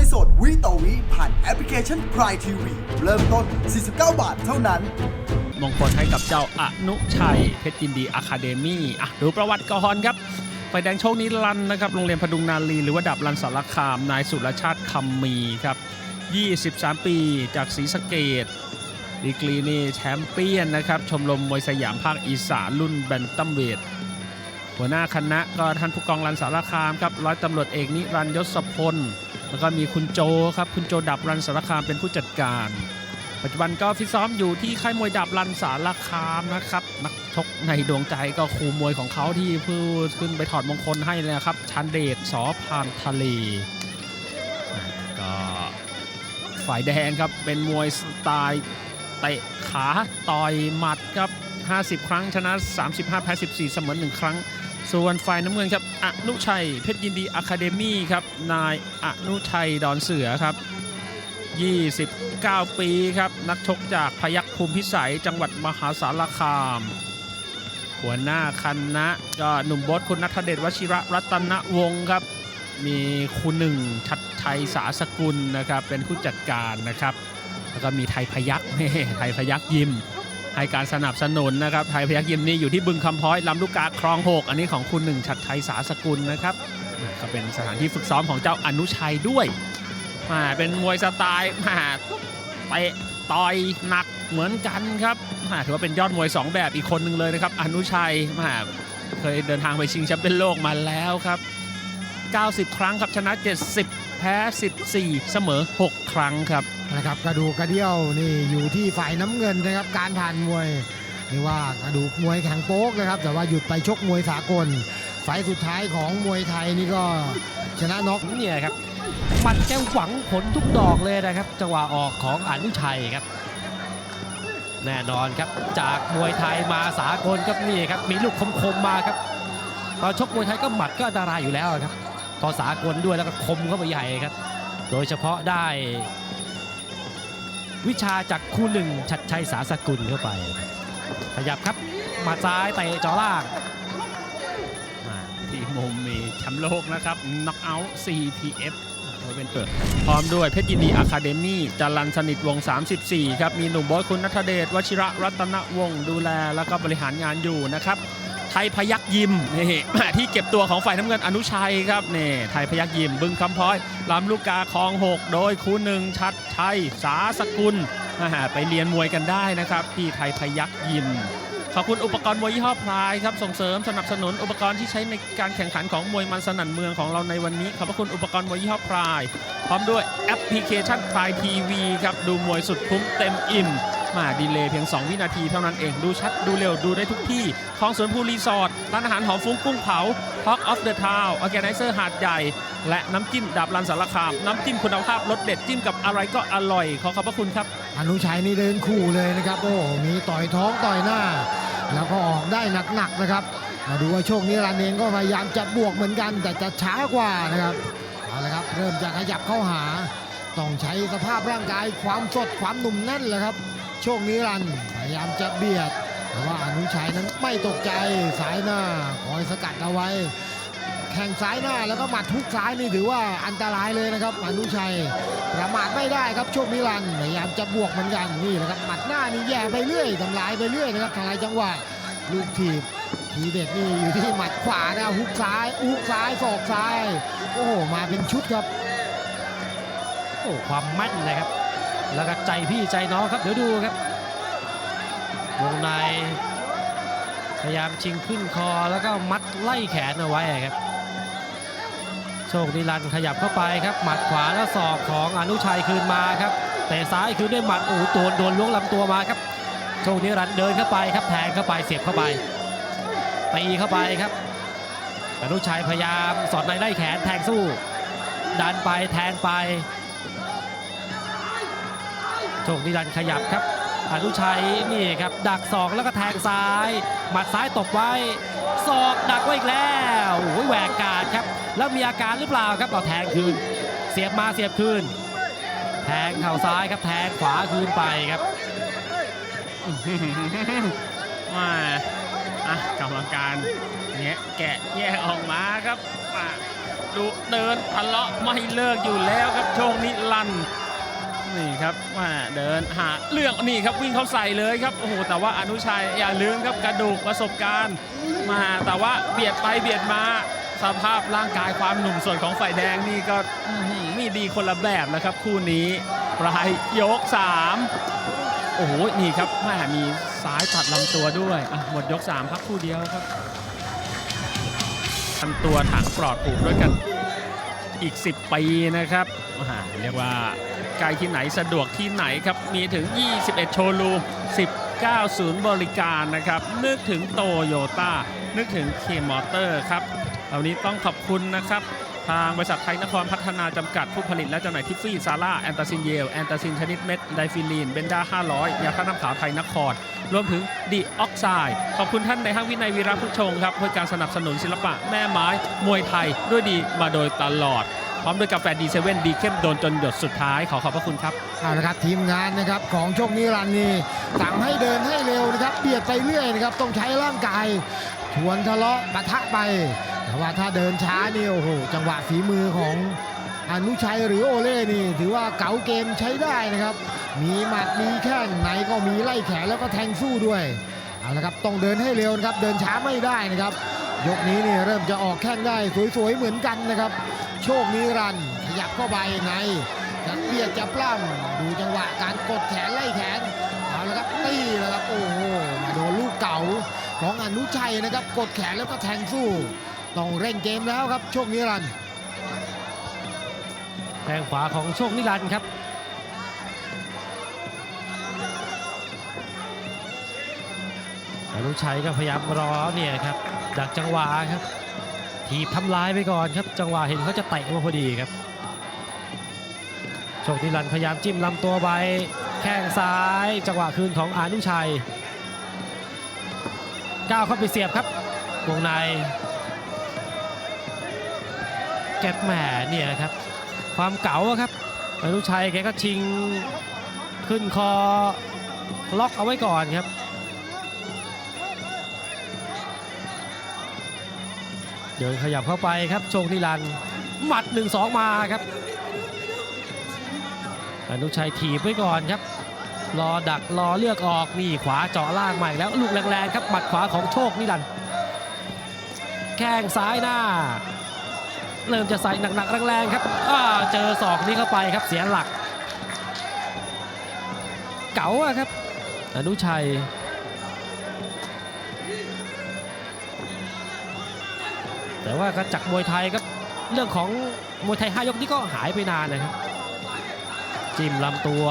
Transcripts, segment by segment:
วยสดวิต่อวิผ่านแอปพลิเคชัน Prime TV เริ่มต้น 49 บาทเท่านั้นมงคลให้กับเจ้าอนุชัย เพชรยินดีอะคาเดมี่อะดูประวัติก่อนครับไฟแดงโชคนิรันด์นะครับโรงเรียนพดุงนารีหรือว่าดับรันสารคาม นายสุรชาติคำมีครับ 23 ปีจากศรีสะเกดดีกรีนี่แชมเปี้ยนนะครับ ชมรมมวยสยามภาคอีสานรุ่นแบนตัมเวท หัวหน้าคณะก็ท่านผู้กองรันสารคามครับร้อยตำรวจเอกนิรันยศพล แล้วก็มีคุณโจครับคุณโจดับรันสารคามเป็นผู้จัดการ ปัจจุบันก็ฟิตซ้อมอยู่ที่ค่ายมวยดับรันสารคามนะครับนักชกในดวงใจก็ครูมวยของเขาที่พิ่งขึ้นไปถอดมงคลให้เลยนะครับชันเดชสอพานทะเลก็ฝ่ายแดงครับเป็นมวยสไตล์เตะขาต่อยหมัดครับ50 ครั้งชนะ 35 แพ้ 14 เสมอ 1 ครั้ง ส่วนฝ่ายน้ำเงินครับอนุชัยเพชรยินดีอะคาเดมี่ครับนายอนุชัยดอนเสือครับ29 ปีครับนักชกจากพยัคฆ์ภูมิพิสัยจังหวัดมหาสารคาม หัวหน้าคณะก็หนุ่มบดคุณนัทเดชวชิระรัตนวงศ์ครับ มีคุณหนึ่งชัดชัยสาสกุลนะครับเป็นผู้จัดการนะครับ แล้วก็มีไทยพยักษ์ไทยพยักษ์ยิม ให้การสนับสนุนนะครับไทยพยักยิมนี่อยู่ที่บึงคำพ้อยลำลูกกาคลองหกอันนี้ของคุณหนึ่งชัดชัยสาสกุลนะครับก็เป็นสถานที่ฝึกซ้อมของเจ้าอนุชัยด้วยมาเป็นมวยสไตล์มาเตะต่อยหนักเหมือนกันครับมาถือว่าเป็นยอดมวย 2 แบบอีกคนหนึ่งเลยนะครับ อนุชัยมาเคยเดินทางไปชิงแชมป์เป็นโลกมาแล้วครับ 90 ครั้งครับชนะ 70 แพ้ 14 เสมอ 6 ครั้งครับนะครับกระดูกกระเดี่ยวนี่อยู่ที่ฝ่ายน้ำเงินนะครับการผ่านมวยนี่ว่ากระดูกมวยแข็งโป๊กนะครับ แต่ว่าหยุดไปชกมวยสากลไฟล์สุดท้ายของมวยไทยนี่ก็ชนะน็อกเนี่ยครับหมันแกหวังผลทุกดอกเลยนะครับ จังหวะออกของอนุชัยครับ แน่นอนครับจากมวยไทยมาสากลครับนี่ครับมีลูกคมๆมาครับตอนชกมวยไทยก็หมัดก็อันตรายอยู่แล้วครับ พอสากลด้วยแล้วก็คมเข้าไปใหญ่ครับ โดยเฉพาะได้ วิชาจากคู่หนึ่งชัดชัยสาสกุลเข้าไป ขยับครับมาซ้ายเตะจอล่างอ่าที่มุมมีแชมป์โลกนะครับน็อกเอาท์ CPF โดยเป็นเปิดพร้อมด้วยเพชรยินดีอะคาเดมี่จรันสนิทวง 34 ครับ มีหนุ่มบอยคุณนัทเดชวชิระรัตนวงศ์ดูแล แล้วก็บริหารงานอยู่นะครับ ไทยพยักยิมนี่ที่เก็บตัวของฝ่ายน้ำเงินอนุชัยครับนี่ไทยพยักยิมบึงคำพ้อยลำลูกกาคลอง6โดยคู่หนึ่งชัดชัยสาสกุลอ่าไปเรียนมวยกันได้นะครับ ที่ไทยพยักยิมขอบคุณอุปกรณ์มวยยี่ห้อพลายครับส่งเสริมสนับสนุนอุปกรณ์ที่ใช้ในการแข่งขันของมวยมันสนั่นเมืองของเราในวันนี้ ขอบพระคุณอุปกรณ์มวยยี่ห้อพลาย พร้อมด้วยแอปพลิเคชันพลายทีวีครับดูมวยสุดคุ้มเต็มอิ่ม มาดีเลย์เพียง 2 วินาทีเท่านั้นเอง ดูชัดดูเร็วดูได้ทุกที่คลองสวนภูรีสอร์ทร้านอาหารหอมฟุ้งกุ้งเผา Talk of the Town o r g a n i z e r หาดใหญ่ และน้ำจิ้มดับรันสารคาม น้ำจิ้มคุณภาพรสเด็ดจิ้มกับอะไรก็อร่อย ขอขอบพระคุณครับ อนุชัยนี่เดินคู่เลยนะครับ โอ้มีต่อยท้องต่อยหน้า แล้วก็ออกได้หนักๆนะครับมาดูว่าโชคนี้รันเองก็พยายามจะบวกเหมือนกัน แต่จะช้ากว่านะครับเอาละครับเริ่มจะขยับเข้าหาต้องใช้สภาพร่างกายความสดความหนุ่มแน่นแหละครับ โชคนี้รันพยายามจะเบียด แต่ว่าอนุชัยนั้นไม่ตกใจสายหน้าคอยสกัดเอาไว้ แข่งซ้ายหน้าแล้วก็หมัดทุกซ้ายนี่ถือว่าอันตรายเลยนะครับ อนุชัยประมาทไม่ได้ครับโชคนิรันด์พยายามจะบวกเหมือนกันนี่แหละครับหมัดหน้านี่แย่ไปเรื่อยทำลายไปเรื่อยนะครับทำลายจังหวะลูกถีบทีเด็ดนี่อยู่ที่หมัดขวานะฮุกซ้ายฮุกซ้ายศอกซ้าย โอ้โหมาเป็นชุดครับ โอ้ความแม่นนะครับ แล้วก็ใจพี่ใจน้องครับเดี๋ยวดูครับวงในพยายามชิงขึ้นคอแล้วก็มัดไล่แขนเอาไว้ครับโชคนิรันขยับเข้าไปครับ หมัดขวาแล้วศอกของอนุชัยคืนมาครับเตะซ้ายคืนด้วยหมัดโอ้โหตัวโดนล้วงลำตัวมาครับโชคนิรันเดินเข้าไปครับแทงเข้าไปเสียบเข้าไปตีเข้าไปครับอนุชัยพยายามสอดในไล่แขนแทงสู้ ดันไปแทงไป ชคนิรันดร์ขยับครับอนุชัยนี่ครับ ดักศอกแล้วก็แทงซ้าย หมัดซ้ายตบไว้ศอกดักไว้อีกแล้วโอ้ยแหวกกาดครับ แล้วมีอาการหรือเปล่าครับเอาแทงคืน เสียบมาเสียบคืน แทงเข่าซ้ายครับแทงขวาคืนไปครับมาอะกรรมการแงะแกะแยกออกมาครับดูเดินทะเลาะไม่เลิกอยู่แล้วครับโชคนิรันดร์ นี่ครับว่าเดินหาเรื่องนี่ครับวิ่งเข้าใส่เลยครับโอ้โหแต่ว่าอนุชัยอย่าลืมครับกระดูกประสบการณ์มาแต่ว่าเบียดไปเบียดมาสภาพร่างกายความหนุ่มส่วนของฝ่ายแดงนี่ก็มีดีคนละแบบนะครับ คู่นี้ปลายยกสามโอ้โหนี่ครับแม่มีซ้ายตัดลำตัวด้วยอะหมดยกสามพักคู่เดียวครับทำตัวถังปลอดผูกด้วยกันอีก 10 ปีนะครับเรียกว่า ใกล้ที่ไหนสะดวกที่ไหนครับ มีถึง 21 โชว์รูม 19 ศูนย์บริการนะครับ นึกถึงโตโยต้า นึกถึงเคมอเตอร์ครับเหล่านี้ต้องขอบคุณนะครับทางบริษัทไทยนครพัฒนาจำกัดผู้ผลิตและจำหน่ายทิฟฟี่ซาร่าแอนตาซินเยล แอนตาซินชนิดเม็ด ไดฟิลีน เบนด้า 500 ยาฆ่าน้ำขาวไทยนคร รวมถึงดีออกไซด์ขอบคุณท่านในห้างวินัยวีระพุชงครับเพื่อการสนับสนุนศิลปะแม่ไม้ มวยไทยด้วยดีมาโดยตลอด พร้อมด้วยกาแฟดีเซเว่นดีเข้มโดนจนหยดสุดท้ายขอขอบพระคุณครับเอาละครับทีมงานนะครับของโชคนิรันดร์นี่สั่งให้เดินให้เร็วนะครับเบียดไปเรื่อยนะครับต้องใช้ร่างกายชวนทะเลาะปะทะไป แต่ว่าถ้าเดินช้านี่โอ้โหจังหวะฝีมือของอนุชัยหรือโอเล่นี่ถือว่าเก๋าเกมใช้ได้นะครับ มีหมัดมีแข้งไหนก็มีไล่แขนแล้วก็แทงสู้ด้วยเอาละครับต้องเดินให้เร็วนะครับเดินช้าไม่ได้นะครับ ยกนี้นี่เริ่มจะออกแข้งได้สวยๆเหมือนกันนะครับ โชคนิรันดร์ขยับเข้าไปในจะเบียดจะปล้ำดูจังหวะการกดแขนไล่แขนเอาละครับตีแล้วครับโอ้โหมาโดนลูกเก่าของอนุชัยนะครับ กดแขนแล้วก็แทงสู้ต้องเร่งเกมแล้วครับ โชคนิรันดร์แข้งขวาของโชคนิรันดร์ครับอนุชัยก็พยายามรอเนี่ยครับ ดักจังหวะครับ ทีบทำลายไปก่อนครับ จังหวะเห็นเขาจะเตะมาพอดีครับโชคนิรันพยายามจิ้มลำตัวไปแข้งซ้าย จังหวะคืนของอนุชัยก้าวเข้าไปเสียบครับวงในแกตแหมเนี่ยครับ ความเก๋าครับอนุชัยแกก็ชิงขึ้นคอล็อกเอาไว้ก่อนครับ เดินขยับเข้าไปครับโชคนิรันด์หมัด 1-2 มาครับอนุชัยถีบไว้ก่อนครับรอดักรอเลือกออกนี่ขวาเจาะล่างใหม่แล้วลูกแรงๆครับหมัดขวาของโชคนิรันด์แข้งซ้ายหน้า เริ่มจะใส่หนักๆแรงๆครับเจอศอกนี้เข้าไปครับเสียหลัก เก๋าครับ อนุชัย แต่ว่ากรจักมวยไทยครับเรื่องของมวยไทย 5 ยกนี้ก็หายไปนานนะครับจิ้มลำตัว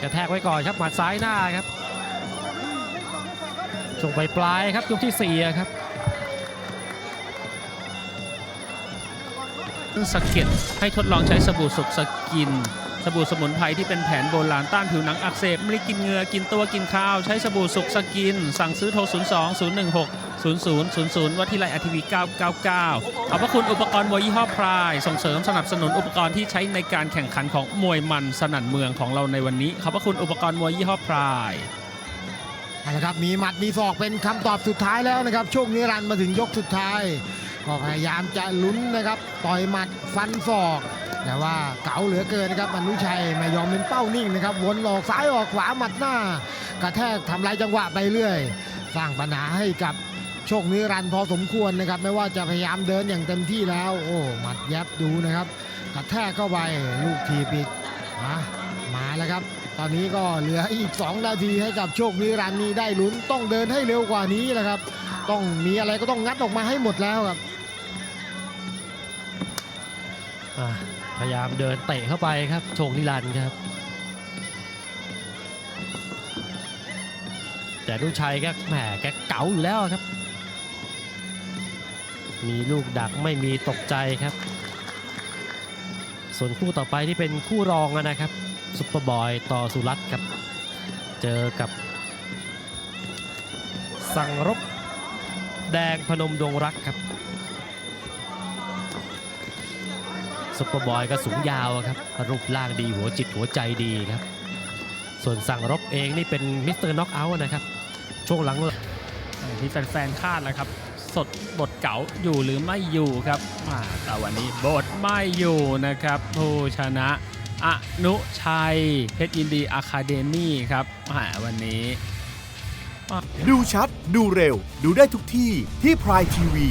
กระแทกไว้ก่อนครับหมัดซ้ายหน้าครับช่วงปปลายครับยกที่สี่ครับสะเก็ดให้ทดลองใช้สบู่สุกสกิน สบู่สมุนไพรที่เป็นแผนโบราณต้านผิวหนังอักเสบไม่ได้กินเหงือกินตัวกินข้าว ใช้สบู่สุกสกิน สั่งซื้อโทร 02 016 0000 วัดที่ไรอทีวี999 ขอบพระคุณอุปกรณ์มวยยี่ห้อพราย ส่งเสริมสนับสนุนอุปกรณ์ที่ใช้ในการแข่งขันของมวยมันสนั่นเมืองของเราในวันนี้ ขอบพระคุณอุปกรณ์มวยยี่ห้อพรายเอาละครับมีหมัดมีศอกเป็นคำตอบสุดท้ายแล้วนะครับโชคนิรันมาถึงยกสุดท้าย ก็พยายามจะลุ้นนะครับ ต่อยหมัดฟันศอก แต่ว่าเก๋าเหลือเกินนะครับอนุชัยไม่ยอมเป็นเป้านิ่งนะครับวนออกซ้ายออกขวาหมัดหน้า กระแทกทำลายจังหวะไปเรื่อย สร้างปัญหาให้กับโชคนิรันพอสมควรนะครับ ไม่ว่าจะพยายามเดินอย่างเต็มที่แล้ว โอ้หมัดแยบดูนะครับ กระแทกเข้าไปลูกทีปิดมามาแล้วครับ ตอนนี้ก็เหลืออีก 2 นาทีให้กับโชคนิรันนี้ได้ลุ้นต้องเดินให้เร็วกว่านี้แหละครับ ต้องมีอะไรก็ต้องงัดออกมาให้หมดแล้วครับ พยายามเดินเตะเข้าไปครับโชคนิรันดร์ครับ แต่อนุชัยแกแหมแกเก๋าอยู่แล้วครับ มีลูกดักไม่มีตกใจครับ ส่วนคู่ต่อไปที่เป็นคู่รองนะครับซุปเปอร์บอยต่อสุรัตน์ครับ เจอกับ สังรบแดงพนมดวงรักครับ ซุปเปอร์บอยก็สูงยาวอะครับ รูปร่างดีหัวจิตหัวใจดีครับ ส่วนสั่งรบเองนี่เป็นมิสเตอร์น็อกเอาท์นะครับ ช่วงหลังที่แฟนๆคาดแหละครับ สดบทเก่าอยู่หรือไม่อยู่ครับอ่าแต่วันนี้บทไม่อยู่นะครับผู้ชนะอนุชัย เพชรยินดีอะคาเดมี่ครับอ่าวันนี้ ดูชัด ดูเร็ว ดูได้ทุกที่ที่พรายทีวี